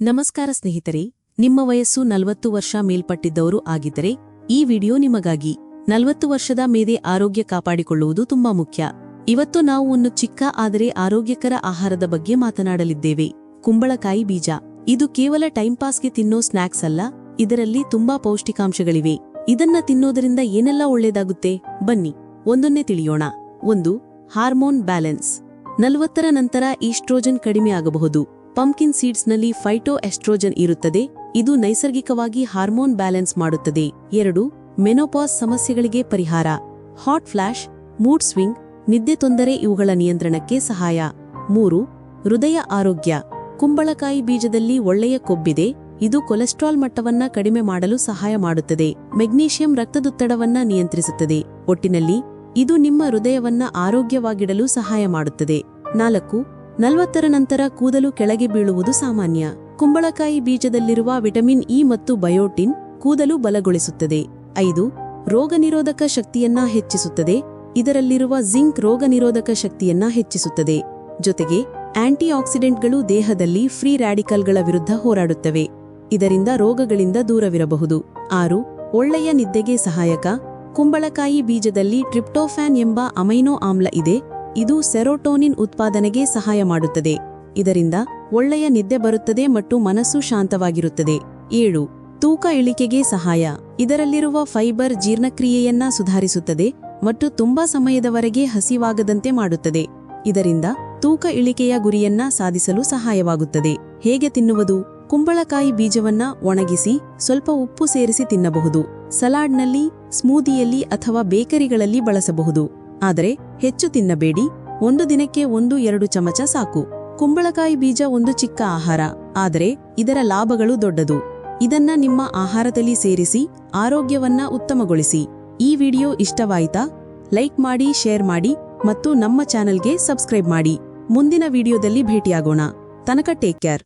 ನಮಸ್ಕಾರ ಸ್ನೇಹಿತರೆ, ನಿಮ್ಮ ವಯಸ್ಸು ನಲವತ್ತು ವರ್ಷ ಮೇಲ್ಪಟ್ಟಿದ್ದವರು ಆಗಿದ್ದರೆ, ಈ ವಿಡಿಯೋ ನಿಮಗಾಗಿ ನಲವತ್ತು ವರ್ಷದ ಮೇದೆ ಆರೋಗ್ಯ ಕಾಪಾಡಿಕೊಳ್ಳುವುದು ತುಂಬಾ ಮುಖ್ಯ. ಇವತ್ತು ನಾವು ಒಂದು ಚಿಕ್ಕ ಆದರೆ ಆರೋಗ್ಯಕರ ಆಹಾರದ ಬಗ್ಗೆ ಮಾತನಾಡಲಿದ್ದೇವೆ. ಕುಂಬಳಕಾಯಿ ಬೀಜ. ಇದು ಕೇವಲ ಟೈಮ್ ಪಾಸ್ಗೆ ತಿನ್ನೋ ಸ್ನ್ಯಾಕ್ಸ್ ಅಲ್ಲ, ಇದರಲ್ಲಿ ತುಂಬಾ ಪೌಷ್ಟಿಕಾಂಶಗಳಿವೆ. ಇದನ್ನ ತಿನ್ನೋದರಿಂದ ಏನೆಲ್ಲ ಒಳ್ಳೆಯದಾಗುತ್ತೆ ಬನ್ನಿ ಒಂದನ್ನೇ ತಿಳಿಯೋಣ. ಒಂದು, ಹಾರ್ಮೋನ್ ಬ್ಯಾಲೆನ್ಸ್. ನಲವತ್ತರ ನಂತರ ಈಸ್ಟ್ರೋಜನ್ ಕಡಿಮೆ ಆಗಬಹುದು. ಪಂಪ್ಕಿನ್ ಸೀಡ್ಸ್ನಲ್ಲಿ ಫೈಟೋ ಎಸ್ಟ್ರೋಜನ್ ಇರುತ್ತದೆ, ಇದು ನೈಸರ್ಗಿಕವಾಗಿ ಹಾರ್ಮೋನ್ ಬ್ಯಾಲೆನ್ಸ್ ಮಾಡುತ್ತದೆ. ಎರಡು, ಮೆನೋಪಾಸ್ ಸಮಸ್ಯೆಗಳಿಗೆ ಪರಿಹಾರ. ಹಾಟ್ ಫ್ಲಾಶ್ ಮೂಡ್ ಸ್ವಿಂಗ್ ನಿದ್ದೆ ತೊಂದರೆ ಇವುಗಳ ನಿಯಂತ್ರಣಕ್ಕೆ ಸಹಾಯ. ಮೂರು, ಹೃದಯ ಆರೋಗ್ಯ. ಕುಂಬಳಕಾಯಿ ಬೀಜದಲ್ಲಿ ಒಳ್ಳೆಯ ಕೊಬ್ಬಿದೆ, ಇದು ಕೊಲೆಸ್ಟ್ರಾಲ್ ಮಟ್ಟವನ್ನ ಕಡಿಮೆ ಮಾಡಲು ಸಹಾಯ ಮಾಡುತ್ತದೆ. ಮೆಗ್ನೀಷಿಯಂ ರಕ್ತದೊತ್ತಡವನ್ನ ನಿಯಂತ್ರಿಸುತ್ತದೆ. ಒಟ್ಟಿನಲ್ಲಿ, ಇದು ನಿಮ್ಮ ಹೃದಯವನ್ನ ಆರೋಗ್ಯವಾಗಿಡಲು ಸಹಾಯ ಮಾಡುತ್ತದೆ. ನಾಲ್ಕು ನಲವತ್ತರ ನಂತರ ಕೂದಲು ಕೆಳಗೆ ಬೀಳುವುದು ಸಾಮಾನ್ಯ. ಕುಂಬಳಕಾಯಿ ಬೀಜದಲ್ಲಿರುವ ವಿಟಮಿನ್ ಇ ಮತ್ತು ಬಯೋಟಿನ್ ಕೂದಲು ಬಲಗೊಳಿಸುತ್ತದೆ. ಐದು, ರೋಗನಿರೋಧಕ ಶಕ್ತಿಯನ್ನ ಹೆಚ್ಚಿಸುತ್ತದೆ. ಇದರಲ್ಲಿರುವ ಜಿಂಕ್ ರೋಗನಿರೋಧಕ ಶಕ್ತಿಯನ್ನ ಹೆಚ್ಚಿಸುತ್ತದೆ. ಜೊತೆಗೆ, ಆಂಟಿಆಕ್ಸಿಡೆಂಟ್ಗಳು ದೇಹದಲ್ಲಿ ಫ್ರೀ ರ್ಯಾಡಿಕಲ್ಗಳ ವಿರುದ್ಧ ಹೋರಾಡುತ್ತವೆ. ಇದರಿಂದ ರೋಗಗಳಿಂದ ದೂರವಿರಬಹುದು. ಆರು, ಒಳ್ಳೆಯ ನಿದ್ದೆಗೆ ಸಹಾಯಕ. ಕುಂಬಳಕಾಯಿ ಬೀಜದಲ್ಲಿ ಟ್ರಿಪ್ಟೋಫ್ಯಾನ್ ಎಂಬ ಅಮೈನೋ ಆಮ್ಲ ಇದೆ. ಇದು ಸೆರೋಟೋನಿನ್ ಉತ್ಪಾದನೆಗೆ ಸಹಾಯ ಮಾಡುತ್ತದೆ. ಇದರಿಂದ ಒಳ್ಳೆಯ ನಿದ್ದೆ ಬರುತ್ತದೆ ಮತ್ತು ಮನಸ್ಸು ಶಾಂತವಾಗಿರುತ್ತದೆ. ಏಳು, ತೂಕ ಇಳಿಕೆಗೆ ಸಹಾಯ. ಇದರಲ್ಲಿರುವ ಫೈಬರ್ ಜೀರ್ಣಕ್ರಿಯೆಯನ್ನ ಸುಧಾರಿಸುತ್ತದೆ ಮತ್ತು ತುಂಬಾ ಸಮಯದವರೆಗೆ ಹಸಿವಾಗದಂತೆ ಮಾಡುತ್ತದೆ. ಇದರಿಂದ ತೂಕ ಇಳಿಕೆಯ ಗುರಿಯನ್ನ ಸಾಧಿಸಲು ಸಹಾಯವಾಗುತ್ತದೆ. ಹೇಗೆ ತಿನ್ನುವುದು? ಕುಂಬಳಕಾಯಿ ಬೀಜವನ್ನ ಒಣಗಿಸಿ, ಸ್ವಲ್ಪ ಉಪ್ಪು ಸೇರಿಸಿ ತಿನ್ನಬಹುದು. ಸಲಾಡ್ನಲ್ಲಿ, ಸ್ಮೂದಿಯಲ್ಲಿ ಅಥವಾ ಬೇಕರಿಗಳಲ್ಲಿ ಬಳಸಬಹುದು. ಆದರೆ ಹೆಚ್ಚು ತಿನ್ನಬೇಡಿ, ಒಂದು ದಿನಕ್ಕೆ ಒಂದು, ಎರಡು ಚಮಚ ಸಾಕು. ಕುಂಬಳಕಾಯಿ ಬೀಜ ಒಂದು ಚಿಕ್ಕ ಆಹಾರ, ಆದರೆ ಇದರ ಲಾಭಗಳು ದೊಡ್ಡದು. ಇದನ್ನ ನಿಮ್ಮ ಆಹಾರದಲ್ಲಿ ಸೇರಿಸಿ, ಆರೋಗ್ಯವನ್ನ ಉತ್ತಮಗೊಳಿಸಿ. ಈ ವಿಡಿಯೋ ಇಷ್ಟವಾಯಿತಾ? ಲೈಕ್ ಮಾಡಿ, ಶೇರ್ ಮಾಡಿ ಮತ್ತು ನಮ್ಮ ಚಾನೆಲ್ಗೆ ಸಬ್ಸ್ಕ್ರೈಬ್ ಮಾಡಿ. ಮುಂದಿನ ವಿಡಿಯೋದಲ್ಲಿ ಭೇಟಿಯಾಗೋಣ. ತನಕ ಟೇಕ್ ಕೇರ್.